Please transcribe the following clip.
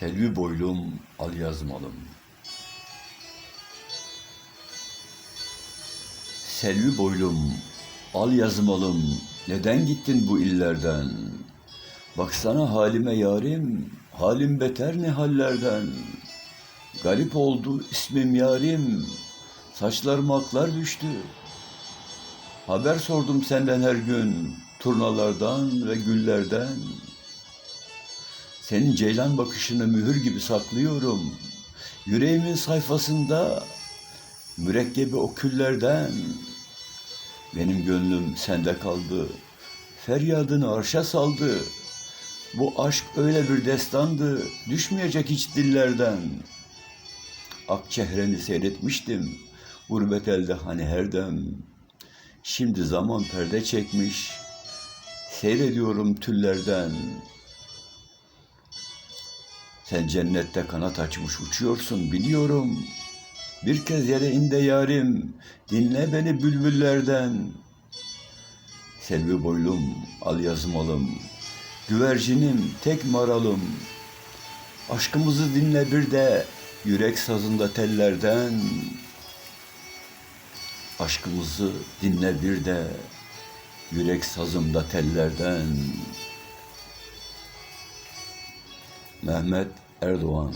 Selvi boylum al yazmalım. Selvi boylum al yazmalım. Neden gittin bu illerden? Baksana halime yarim, halim beter ne hallerden. Garip oldu ismim yarim, saçlarıma aklar düştü. Haber sordum senden her gün, turnalardan ve güllerden. Senin ceylan bakışını mühür gibi saklıyorum. Yüreğimin sayfasında mürekkebi o küllerden. Benim gönlüm sende kaldı. Feryadını arşa saldı. Bu aşk öyle bir destandı. Düşmeyecek hiç dillerden. Ak çehreni seyretmiştim. Gurbet elde hani her dem. Şimdi zaman perde çekmiş. Seyrediyorum tüllerden. Sen cennette kanat açmış uçuyorsun biliyorum. Bir kez yere in de yarim, dinle beni bülbüllerden. Selvi boylum, al yazmalım, güvercinim, tek maralım. Aşkımızı dinle bir de, yürek sazında tellerden. Aşkımızı dinle bir de, yürek sazımda tellerden. Mehmet Erdoğan